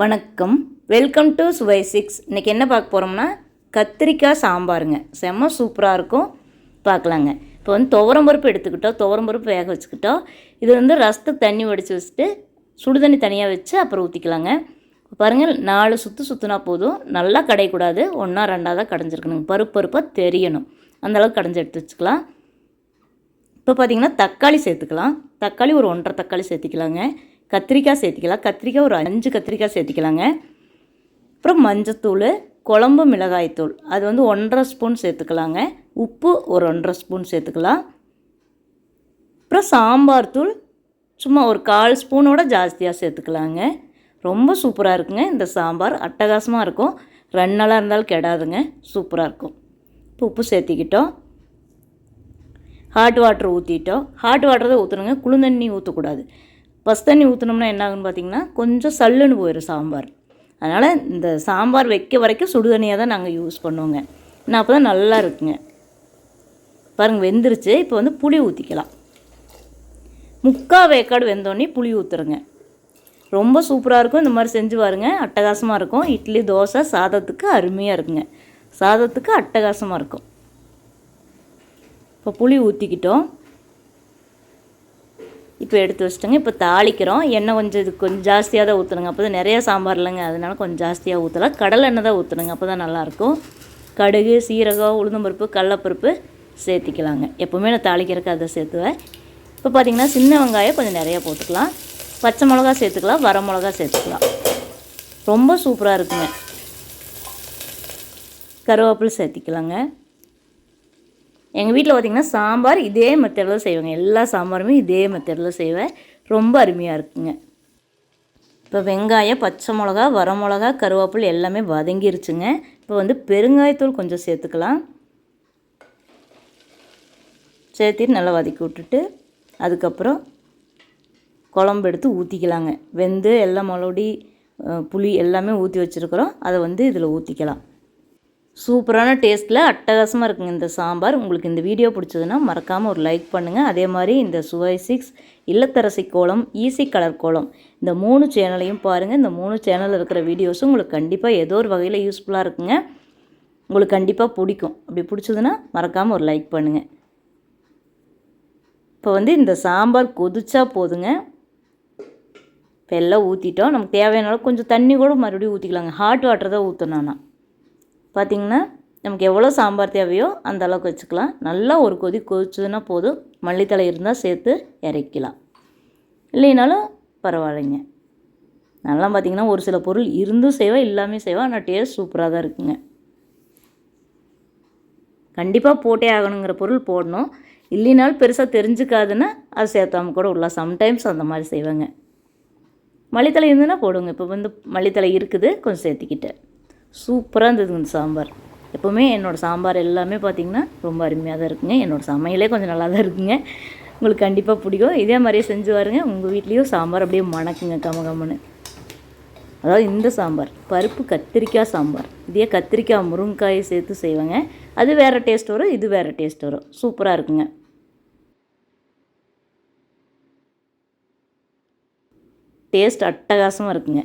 வணக்கம். Welcome to சுவை six இன்றைக்கி என்ன பார்க்க போகிறோம்னா கத்திரிக்காய் சாம்பாருங்க. செம்ம சூப்பராக இருக்கும். பார்க்கலாங்க. இப்போ வந்து துவரம் பருப்பு எடுத்துக்கிட்டோம். துவரம் பருப்பு வேக வச்சுக்கிட்டோம். இது வந்து ரசத்துக்கு தண்ணி வடித்து வச்சுட்டு சுடு தண்ணி தனியாக வச்சு அப்புறம் ஊற்றிக்கலாங்க பாருங்கள் நாலு சுற்று சுற்றுனா போதும். நல்லா கடையக்கூடாது. ஒன்றா ரெண்டாக தான் கடைஞ்சிருக்கணுங்க. பருப்பு பருப்பாக தெரியணும். அந்தளவுக்கு கடைஞ்சி எடுத்து வச்சுக்கலாம். இப்போ பார்த்திங்கன்னா தக்காளி சேர்த்துக்கலாம். தக்காளி ஒரு ஒன்றரை தக்காளி சேர்த்துக்கலாங்க. கத்திரிக்காய் சேர்த்திக்கலாம். கத்திரிக்காய் ஒரு அஞ்சு கத்திரிக்காய் சேர்த்திக்கலாங்க. அப்புறம் மஞ்சத்தூள் குழம்பு மிளகாய்த்தூள் அது வந்து ஒன்றரை ஸ்பூன் சேர்த்துக்கலாங்க. உப்பு ஒரு ஒன்றரை ஸ்பூன் சேர்த்துக்கலாம். அப்புறம் சாம்பார் தூள் சும்மா ஒரு கால் ஸ்பூனோட ஜாஸ்தியாக சேர்த்துக்கலாங்க. ரொம்ப சூப்பராக இருக்குங்க இந்த சாம்பார். அட்டகாசமாக இருக்கும். ரெண்டு நாளாக இருந்தாலும் கெடாதுங்க. சூப்பராக இருக்கும். இப்போ உப்பு சேர்த்திக்கிட்டோம். ஹாட் வாட்டர் ஊற்றிட்டோம் ஹாட் வாட்டர் தான் ஊற்றணுங்க குளிர்தண்ணி ஊற்றக்கூடாது பஸ் தண்ணி ஊற்றினோம்னா என்ன ஆகுன்னு பார்த்தீங்கன்னா கொஞ்சம் சல்லுன்னு போயிடும் சாம்பார். அதனால் இந்த சாம்பார் வைக்க வரைக்கும் சுடு தண்ணியாக தான் நாங்கள் யூஸ் பண்ணுவோங்க. நான் அப்போ தான் நல்லா இருக்குங்க. பாருங்கள் வெந்துருச்சு. இப்போ வந்து புளி ஊற்றிக்கலாம் முக்கால் வேக்காடு வெந்தோடனே புளி ஊற்றுருங்க ரொம்ப சூப்பராக இருக்கும். இந்த மாதிரி செஞ்சு பாருங்க. அட்டகாசமாக இருக்கும். இட்லி தோசை சாதத்துக்கு அருமையாக இருக்குங்க. சாதத்துக்கு அட்டகாசமாக இருக்கும். இப்போ புளி ஊற்றிக்கிட்டோம் இப்போ எடுத்து வச்சிட்டோங்க. இப்போ தாளிக்கிறோம். எண்ணெய் கொஞ்சம் இது கொஞ்சம் ஜாஸ்தியாக தான் ஊற்றணுங்க அப்போ தான் நிறையா சாம்பார் இல்லைங்க. அதனால கொஞ்சம் ஜாஸ்தியாக ஊற்றலாம் கடலை எண்ணெய் தான் ஊற்றணுங்க அப்போ தான் நல்லாயிருக்கும். கடுகு சீரகம் உளுந்தம்பருப்பு கடலப்பருப்பு சேர்த்திக்கலாங்க. எப்போவுமே நான் தாளிக்கிறதுக்கு அதை சேர்த்துவேன். இப்போ பார்த்திங்கன்னா சின்ன வெங்காயம் கொஞ்சம் நிறையா போட்டுக்கலாம். பச்சை மிளகா சேர்த்துக்கலாம். வர மிளகா சேர்த்துக்கலாம். ரொம்ப சூப்பராக இருக்குங்க. கருவேப்பிலை சேர்த்திக்கலாங்க. எங்கள் வீட்டில் பார்த்திங்கன்னா சாம்பார் இதே மெத்தடில் செய்வேங்க. எல்லா சாம்பாருமே இதே மெத்தடில் செய்வேன். ரொம்ப அருமையாக இருக்குங்க. இப்போ வெங்காயம் பச்சை மிளகா வர மிளகா கருவேப்பிலை எல்லாமே வதங்கிருச்சுங்க. இப்போ வந்து பெருங்காயத்தூள் கொஞ்சம் சேர்த்துக்கலாம். சேர்த்துட்டு நல்லா வதக்கி விட்டுட்டு அதுக்கப்புறம் குழம்பு எடுத்து ஊற்றிக்கலாங்க வெந்து எல்லாம் மொளடி புளி எல்லாமே ஊற்றி வச்சுருக்குறோம். அதை வந்து இதில் ஊற்றிக்கலாம் சூப்பரான டேஸ்ட்டில் அட்டகாசமாக இருக்குங்க இந்த சாம்பார். உங்களுக்கு இந்த வீடியோ பிடிச்சதுன்னா மறக்காமல் ஒரு லைக் பண்ணுங்கள் அதே மாதிரி இந்த சுவை சிக்ஸ் இல்லத்தரசி கோலம் ஈஸி கலர் கோலம் இந்த மூணு சேனலையும் பாருங்கள் இந்த மூணு சேனலில் இருக்கிற வீடியோஸும் உங்களுக்கு கண்டிப்பாக ஏதோ ஒரு வகையில் யூஸ்ஃபுல்லாக இருக்குங்க. உங்களுக்கு கண்டிப்பாக பிடிக்கும். அப்படி பிடிச்சதுன்னா மறக்காமல் ஒரு லைக் பண்ணுங்கள் இப்போ வந்து இந்த சாம்பார் கொதிச்சா போதுங்க. இப்போ எல்லாம் ஊற்றிட்டோம் நமக்கு தேவையான கொஞ்சம் தண்ணி கூட மறுபடியும் ஊற்றிக்கலாங்க ஹாட் வாட்டர் தான் ஊற்றணும் நான் பார்த்திங்கன்னா நமக்கு எவ்வளோ சாம்பார் தேவையோ அந்த அளவுக்கு வச்சுக்கலாம். நல்லா ஒரு கொதி கொதிச்சதுன்னா போதும். மல்லித்தலை இருந்தால் சேர்த்து இறக்கலாம் இல்லைனாலும் பரவாயில்லைங்க. நல்லா பார்த்திங்கன்னா ஒரு சில பொருள் இருந்தும் செய்வேன் இல்லாமல் செய்வேன் ஆனால் டேஸ்ட் சூப்பராக தான் இருக்குங்க. கண்டிப்பாக போட்டே ஆகணுங்கிற பொருள் போடணும். இல்லைனாலும் பெருசாக தெரிஞ்சுக்காதுன்னா அது சேர்த்தாம கூட உள்ள சம்டைம்ஸ் அந்த மாதிரி செய்வேங்க. மல்லித்தலை இருந்துன்னா போடுங்க. இப்போ வந்து மல்லித்தலை இருக்குது. கொஞ்சம் சேர்த்துக்கிட்டேன் சூப்பராக இருந்ததுங்க இந்த சாம்பார். எப்போவுமே என்னோடய சாம்பார் எல்லாமே பார்த்திங்கன்னா ரொம்ப அருமையாக தான் இருக்குங்க. என்னோடய சமையலே கொஞ்சம் நல்லா தான் இருக்குங்க. உங்களுக்கு கண்டிப்பாக பிடிக்கும். இதே மாதிரியே செஞ்சு பாருங்க. உங்கள் வீட்லேயும் சாம்பார் அப்படியே மணக்குங்க கமகமன்னு. அதாவது இந்த சாம்பார் பருப்பு கத்திரிக்காய் சாம்பார். இதே கத்திரிக்காய் முருங்காயை சேர்த்து செய்வேங்க. அது வேறு டேஸ்ட் வரும் இது வேறு டேஸ்ட் வரும். சூப்பராக இருக்குங்க. டேஸ்ட் அட்டகாசமாக இருக்குங்க.